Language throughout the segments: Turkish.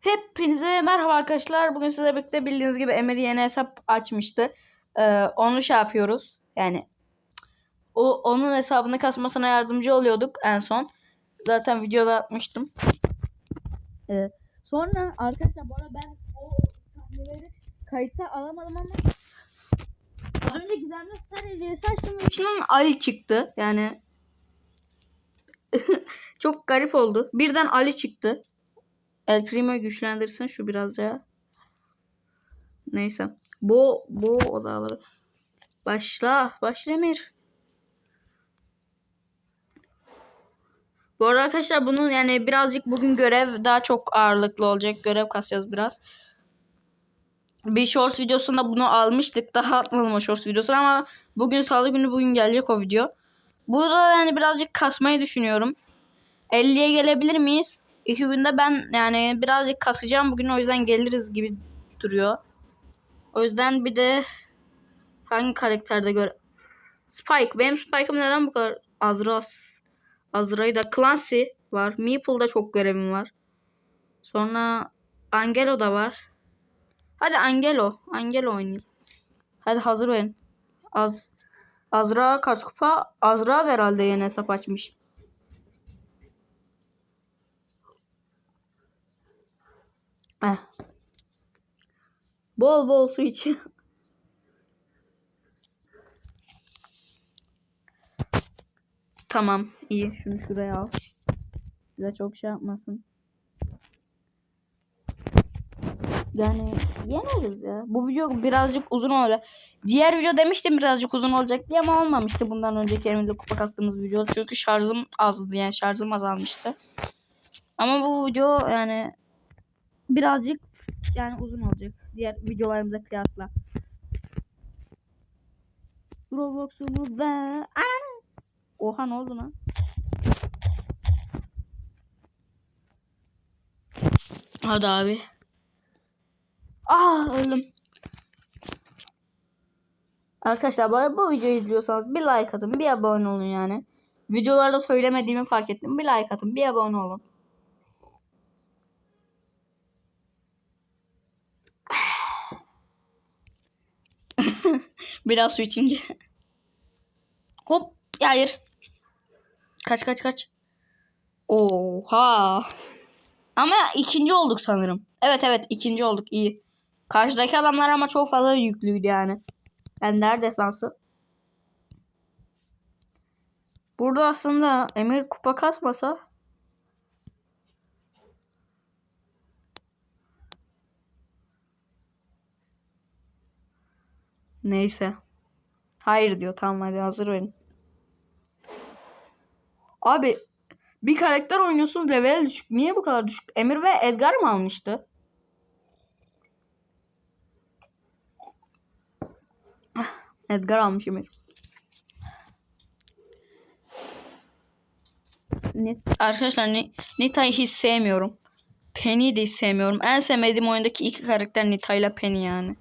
Hepinize merhaba arkadaşlar. Bugün size birlikte bildiğiniz gibi Emir yeni hesap açmıştı. Ee, onu şey yapıyoruz. Yani o onun hesabını kasmasına yardımcı oluyorduk en son. Zaten videoda atmıştım. Ee, sonra arkadaşlar bu arada ben o kayıta alamadım ama az önce Gizem'de Star hediyesi açtım ve içinden Ali çıktı. Yani çok garip oldu. Birden Ali çıktı. El Primo'yu güçlendirsin şu biraz ya. Neyse. Bu bu odaları. Başla. Başla Emir. Bu arada arkadaşlar bunun yani birazcık bugün görev daha çok ağırlıklı olacak. Görev kasacağız biraz. Bir shorts videosunda bunu almıştık. Daha atmadım o shorts videosunu ama bugün salı günü bugün gelecek o video. Burada yani birazcık kasmayı düşünüyorum. 50'ye gelebilir miyiz? İki günde ben yani birazcık kasacağım bugün o yüzden geliriz gibi duruyor. O yüzden bir de hangi karakterde göre Spike. Benim Spike'ım neden bu kadar Azras Azra'yı Clancy var. Meeple'da çok görevim var. Sonra Angelo da var. Hadi Angelo. Angelo oynayayım. Hadi hazır verin. Az Azra kaç kupa? Azra da herhalde yeni hesap açmış. Eh. Bol bol su iç. tamam iyi. Şunu şuraya al. Size çok şey yapmasın. Yani yeneriz ya. Bu video birazcık uzun olacak. Diğer video demiştim birazcık uzun olacak diye ama olmamıştı bundan önceki elimde kupa kastığımız video. Çünkü şarjım azdı yani şarjım azalmıştı. Ama bu video yani birazcık yani uzun olacak. Diğer videolarımıza kıyasla. Roblox'umuzda! Oha ne oldu lan? Hadi abi. Aa öldüm. Arkadaşlar bu, arada bu videoyu izliyorsanız bir like atın, bir abone olun yani. Videolarda söylemediğimi fark ettim. Bir like atın, bir abone olun. Biraz su içince. Hop. Hayır. Kaç kaç kaç. Oha. Ama ikinci olduk sanırım. Evet evet ikinci olduk iyi. Karşıdaki adamlar ama çok fazla yüklüydü yani. Ben nerede destansı? Burada aslında Emir kupa kasmasa Neyse. Hayır diyor. Tamam hadi hazır verin. Abi bir karakter oynuyorsunuz level düşük. Niye bu kadar düşük? Emir ve Edgar mı almıştı? Ah, Edgar almış Emir. Net, arkadaşlar ne, Nita'yı hiç sevmiyorum. Penny'i de hiç sevmiyorum. En sevmediğim oyundaki iki karakter Nita ile Penny yani.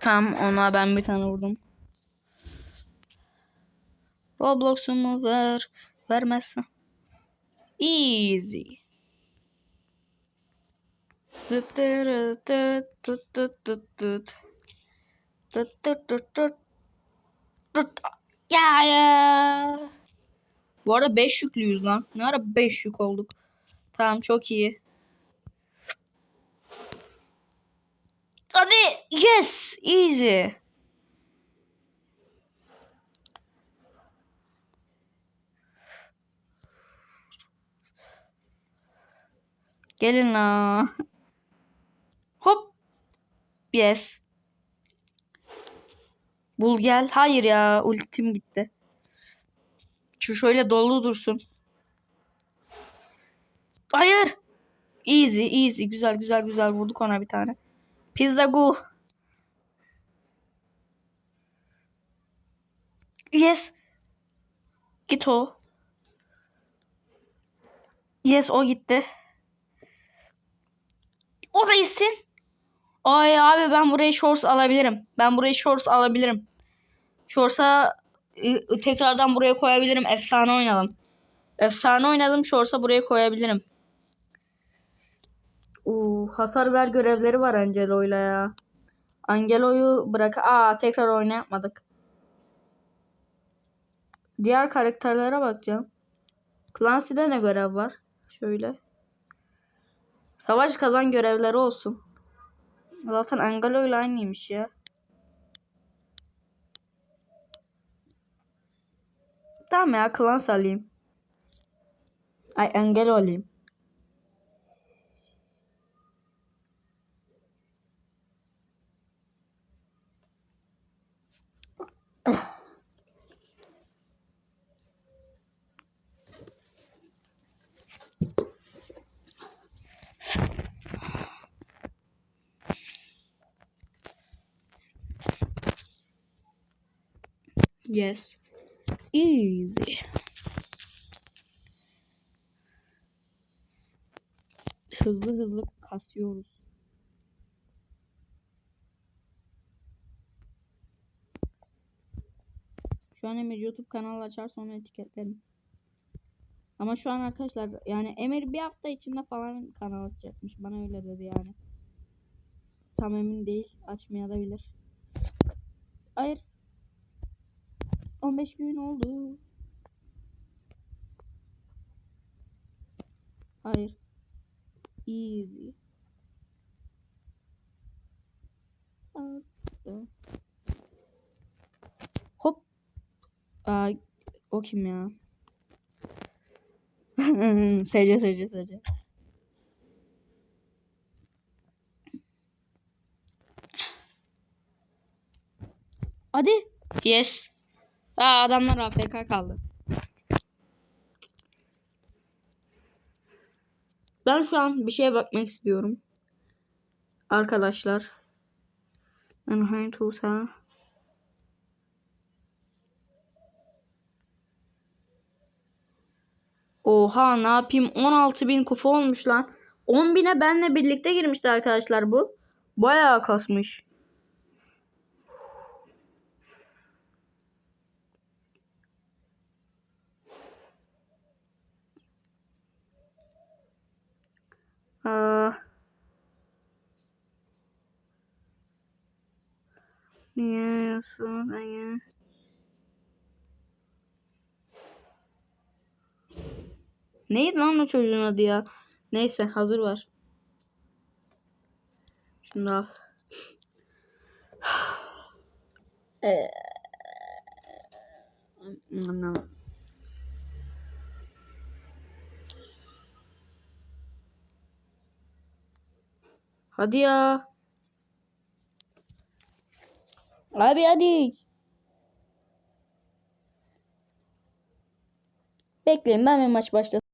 Tam ona ben bir tane vurdum. Roblox'umu ver. Vermezsen. Easy. Tut tut tut tut tut tut tut. Tut tut tut tut. Ya ya. Bu arada 5 yüklüyüz lan. Ne ara 5 yük olduk. Tamam çok iyi. Hadi yes easy. Gelin la. Hop. Yes. Bul gel. Hayır ya ultim gitti. Şu şöyle dolu dursun. Hayır. Easy easy güzel güzel güzel vurduk ona bir tane. Pizza go. Yes. Git o. Yes o gitti. O da gitsin. Ay abi ben burayı shorts alabilirim. Ben burayı shorts alabilirim. Shorts'a tekrardan buraya koyabilirim. Efsane oynayalım. Efsane oynadım Shorts'a buraya koyabilirim. Hasar ver görevleri var Angelo'yla ya. Angelo'yu bırak. Aa tekrar oyna yapmadık. Diğer karakterlere bakacağım. Clancy'de ne görev var? Şöyle. Savaş kazan görevleri olsun. Zaten Angelo ile aynıymış ya. Tamam ya Clans alayım. Ay Angelo alayım. Yes. Easy. Hızlı hızlı kasıyoruz. Şu an Emir YouTube kanalı açar sonra etiketlerim. Ama şu an arkadaşlar yani Emir bir hafta içinde falan kanal açacakmış. Bana öyle dedi yani. Tam emin değil. Açmaya da. Hayır. 15 gün oldu. Hayır. Easy. Hop. Aa, o kim ya? sece sece sece. Hadi. Yes. Aa, adamlar AFK kaldı. Ben şu an bir şeye bakmak istiyorum. Arkadaşlar. Ben hangi Tuğsa? Oha ne yapayım 16.000 kupa olmuş lan. 10.000'e benle birlikte girmişti arkadaşlar bu. Bayağı kasmış. Aa. Niye yazsın ya? Neydi lan o çocuğun adı ya? Neyse hazır var. Şunu al. Ee. Hadi ya. Abi hadi. Bekleyin ben bir maç başlasın.